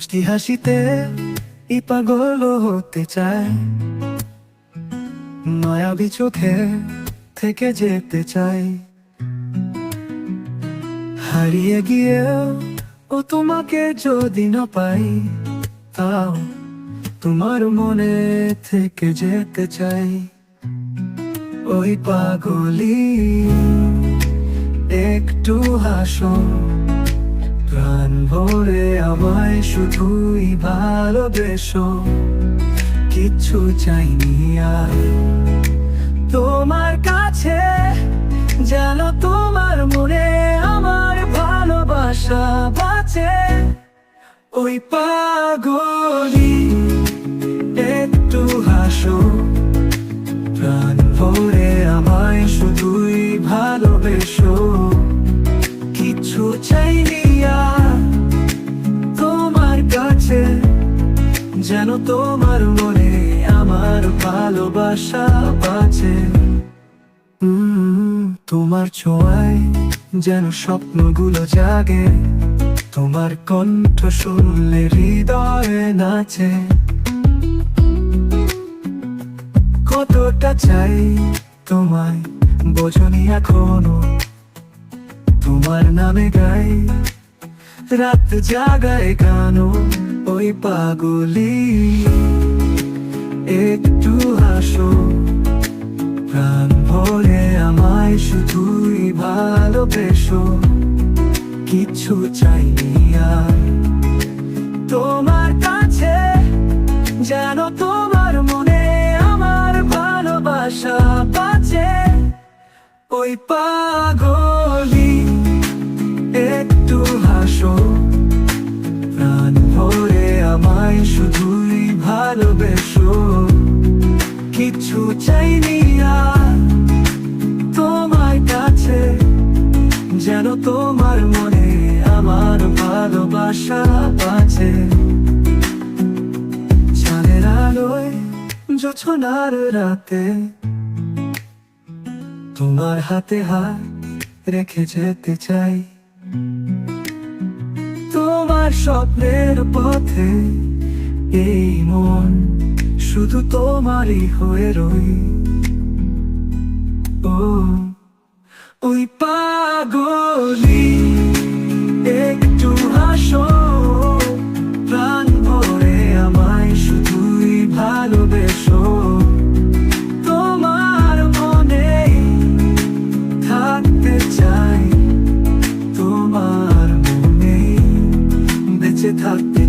মিষ্টি হাসিতে ই পাগল হতে চায়। মায়াবী চোখে থেকে যেতে চাই হারিয়ে গিয়েও ও তোমাকে যদি না পাই, তাও তোমার মনে থেকে যেতে চাই। ওই পাগলি একটু হাসো। প্রাণ ভরে আমায় শুধুই ভালোবেসো। কিচ্ছু চাইনি আর। তোমার কাছে যেন তোমার মনে আমার ভালোবাসা বাঁচে। ওই পাগলি, একটু হাসো। যেন তোমার মনে আমার ভালোবাসা বাঁচে। তোমার ছোঁয়ায় যেন স্বপ্নগুলো জাগে, তোমার কণ্ঠ শুনলে হৃদয়ে নাচে। কতটা চাই তোমায়, বোঝনি এখনও। তোমার নামে গাই রাত জাগায় গানো ওই পাগলি। একটু হাসো, প্রাণ ভরে আমায় শুধুই ভালোবেসো। কিছু চাইনি আর তোমার কাছে যেন তোমার মনে আমার ভালোবাসা বাঁচে। ওই পাগলি কিছু চাইনি আর তোমার কাছে, যেন তোমার মনে আমার ভালোবাসা বাঁচে চাঁদের আলোয় জোছনার রাতে তোমার হাতে হাত রেখে যেতে চাই। তোমার স্বপ্নের পথে এই মন শুধু তোমারই হয়ে রই। ও, ওই পাগলি, একটু হাসো। প্রাণ ভরে আমায় শুধুই ভালোবেসো। তোমার মনে থাকতে চাই, তোমার মনে থাকতে